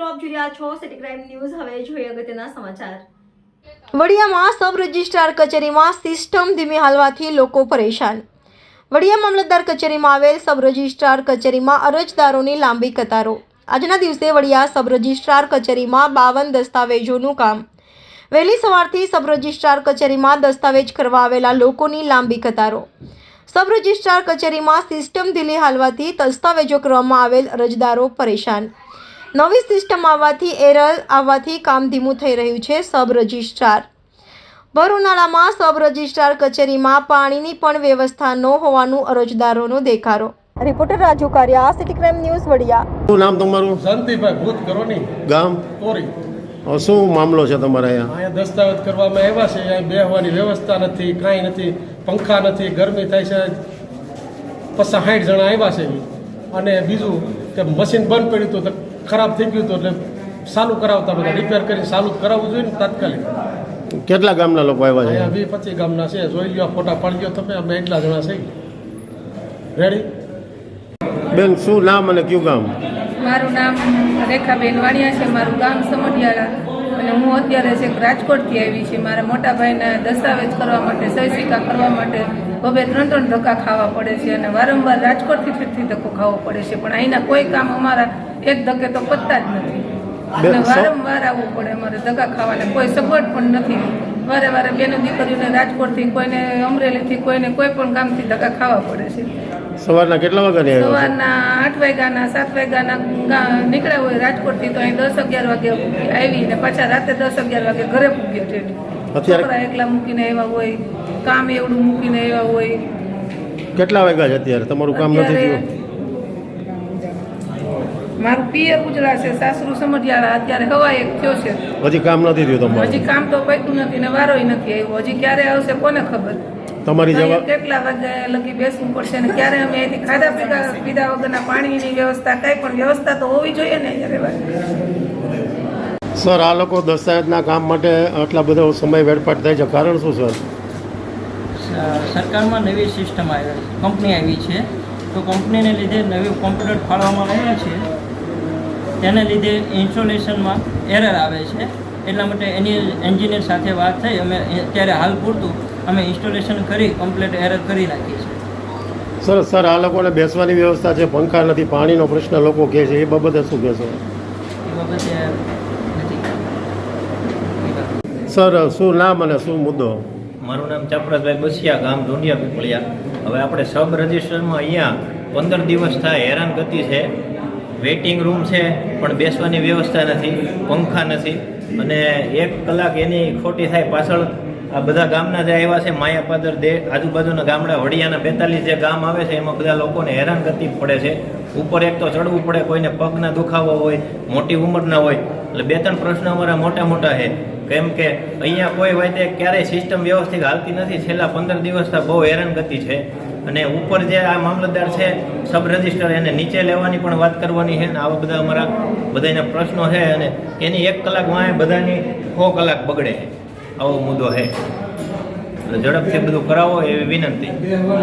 મિત્રો આપ કચેરીમાં સિસ્ટમ ધીમી હાલવાથી લોકો પરેશાન. વડિયા મામલતદાર કચેરીમાં આવેલ સબ કચેરીમાં અરજદારોની લાંબી કતારો. આજના દિવસે વડિયા સબ રજિસ્ટ્રાર કચેરીમાં બાવન દસ્તાવેજોનું કામ. વહેલી સવારથી સબ રજિસ્ટ્રાર કચેરીમાં દસ્તાવેજ કરવા આવેલા લોકોની લાંબી કતારો. સબ રજિસ્ટ્રાર કચેરીમાં સિસ્ટમ ઢીલી હાલવાથી દસ્તાવેજો કરવામાં આવેલ અરજદારો પરેશાન. નવી સિસ્ટમ આવવાથી એરર આવવાથી કામ ધીમું થઈ રહ્યું છે સબ રજિસ્ટ્રાર. ભર ઉનાળામાં સબ રજિસ્ટ્રાર કચેરીમાં પાણીની પણ વ્યવસ્થા ન હોવાનું અરજદારોનો દેખારો. Reporter Raju Kariya city crime news Vadia. શું નામ તમારું? શાંતિભાઈ ભૂત કરો ગામ? કોરી. શું મામલો છે તમારે અહીંયા? અહીંયા દસ્તાવેજ કરવામાં આવ્યા છે. અહીંયા બેહવાની વ્યવસ્થા નથી કાંઈ નથી પંખા નથી ગરમી થાય છે. પચાસ સાઠ જણા આવ્યા છે. અને બીજું કે મશીન બંધ પડ્યું હતું તો ખરાબ થઈ ગયું હતું એટલે સારું કરાવતા બધા. રિપેર કરીને સારું કરાવવું જોઈએ ને તાત્કાલિક. કેટલા ગામના લોકો આવ્યા છે? વીસ પચીસ ગામના છે. જોઈ લો ફોટા પાડી ગયો તમે. અમે એટલા જણા છે રેડી બેન શું નામ અને કયું ગામ? મારું નામ રેખાબેન વાણિયા છે. મારું ગામ સમઢિયાળા અને હું અત્યારે છે રાજકોટથી આવી છે. મારા મોટા ભાઈના દસ્તાવેજ કરવા માટે સહી સિક્કા કરવા માટે હવે ત્રણ ત્રણ ધક્કા ખાવા પડે છે. અને વારંવાર રાજકોટથી ફરીથી ધક્કો ખાવો પડે છે. પણ અહીંના કોઈ કામ અમારા એક ધકે તો પત્તા જ નથી. અને વારંવાર આવવું પડે અમારે ધક્કા ખાવાને. કોઈ સગવડ પણ નથી. વારે વારે બેનો દીકરીઓને રાજકોટથી કોઈને અમરેલીથી કોઈને કોઈ પણ ગામથી ધક્કા ખાવા પડે છે. સવારના કેટલા વાગ્યાની સવારના આઠ વાગ્યાના સાત વાગ્યાના નીકળ્યા હોય રાજકોટથી તો અહીં દસ અગિયાર વાગે આવી ને પાછા રાતે દસ અગિયાર વાગે ઘરે પૂગ્યો છે. અત્યારે- છોકરા એકલા મૂકીને આવ્યા હોય કામ એવડું મૂકીને આવ્યા હોય. કેટલા વાગ્યા છે અત્યારે? તમારું કામ નથી થયું? મારું પિયર ઉજળા છે સાસરું સમઢિયાળા અત્યારે હવા એક થયો છે. હજી કામ નથી થયું હજી કામ તો પૈતું નથી ને વારોય નથી આવ્યો. હજી ક્યારે આવશે કોને ખબર? તમારી જવાબ કેટલા વાગ્યા લગી બેસવું પડશે ને ક્યારે અમે અહીંથી ખાધા પીધા પીધા વગરના પાણીની વ્યવસ્થા કઈ પણ વ્યવસ્થા તો હોવી જોઈએ ને અહીંયા સર આ લોકો દસ્તાવેજના કામ માટે આટલા બધો સમય વેડફાટ થાય છે. કારણ શું સર? સરકારમાં નવી સિસ્ટમ આવી કંપની આવી છે. તો કંપનીને લીધે નવી કોમ્પ્યુટર ફાળવામાં આવ્યા છે. તેને લીધે ઇન્સ્ટોલેશનમાં એરર આવે છે. એટલા માટે એની એન્જિનિયર સાથે વાત થઈ અમે અત્યારે હાલ પૂરતું અમે ઇન્સ્ટોલેશન કરી કમ્પ્લીટ એરર કરી નાખી છે સર સર આ લોકોને બેસવાની વ્યવસ્થા છે પંખા નથી પાણીનો પ્રશ્ન લોકો કહે છે એ બાબતે શું કહેશો? એ બાબતે સર શું નામ અને શું મુદ્દો? મારું નામ ચપરાજભાઈ બસિયા ગામ ઢોંડિયા પીપળિયા. હવે આપણે સબ રજિસ્ટરમાં અહીંયા પંદર દિવસ થાય હેરાન ગતિ છે. વેઇટિંગ રૂમ છે, પણ બેસવાની વ્યવસ્થા નથી, પંખા નથી. અને એક કલાક એની ખોટી થાય પાછળ, આ બધા ગામના જે આવ્યા છે, માયાપાદર દે, આજુબાજુના ગામડા, વડિયાના બેતાલીસ જે ગામ આવે છે, એમાં બધા લોકોને હેરાનગતિ પડે છે. ઉપર એક તો ચડવું પડે, કોઈને પગના દુખાવો હોય, મોટી ઉંમરના હોય. એટલે બે ત્રણ પ્રશ્નો અમારા મોટા મોટા છે. કેમ કે અહીંયા કોઈ વાતે ક્યારેય સિસ્ટમ વ્યવસ્થિત હાલતી નથી, છેલ્લા પંદર દિવસથી બહુ હેરાનગતિ છે. અને ઉપર જે આ મામલતદાર છે સબ રજિસ્ટર એને નીચે લેવાની પણ વાત કરવાની છે. ને આવા બધા અમારા બધાના પ્રશ્નો છે અને એની એક કલાક વાંહે બધાની સો કલાક બગડે છે. આવો મુદ્દો છે. ઝડપથી બધું કરાવો એવી વિનંતી.